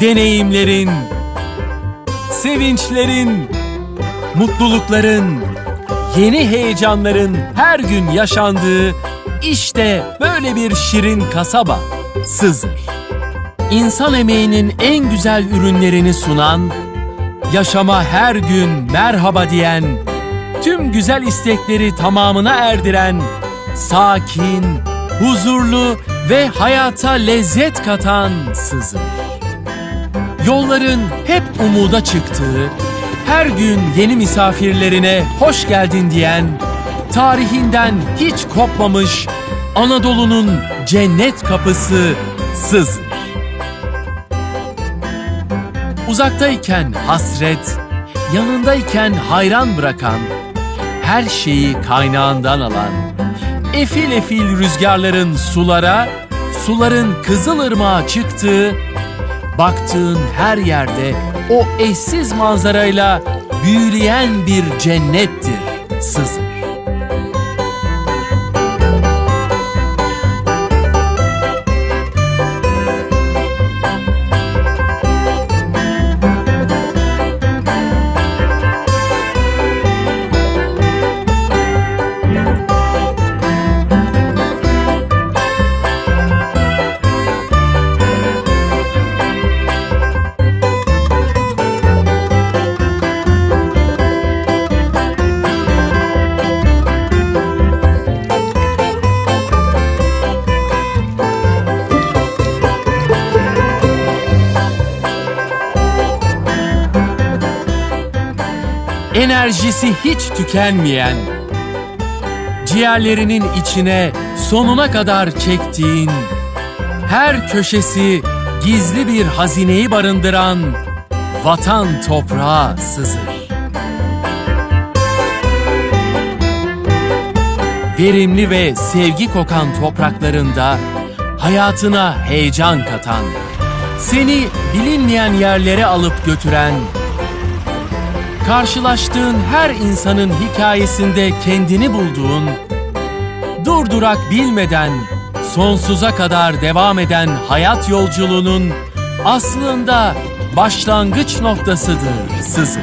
deneyimlerin, sevinçlerin, mutlulukların, yeni heyecanların her gün yaşandığı işte böyle bir şirin kasaba Sızır. İnsan emeğinin en güzel ürünlerini sunan, yaşama her gün merhaba diyen, tüm güzel istekleri tamamına erdiren, sakin, huzurlu ve hayata lezzet katan Sızır. Yolların hep umuda çıktığı, her gün yeni misafirlerine hoş geldin diyen, tarihinden hiç kopmamış Anadolu'nun cennet kapısı Sızır. Uzaktayken hasret, yanındayken hayran bırakan, her şeyi kaynağından alan, efil efil rüzgarların sulara, suların Kızılırmağa çıktığı, baktığın her yerde o eşsiz manzarayla büyüleyen bir cennettir Sızır. Enerjisi hiç tükenmeyen, ciğerlerinin içine sonuna kadar çektiğin, her köşesi gizli bir hazineyi barındıran vatan toprağı sızır. Verimli ve sevgi kokan topraklarında hayatına heyecan katan, seni bilinmeyen yerlere alıp götüren karşılaştığın her insanın hikayesinde kendini bulduğun, durdurak bilmeden sonsuza kadar devam eden hayat yolculuğunun aslında başlangıç noktasıdır Sızır.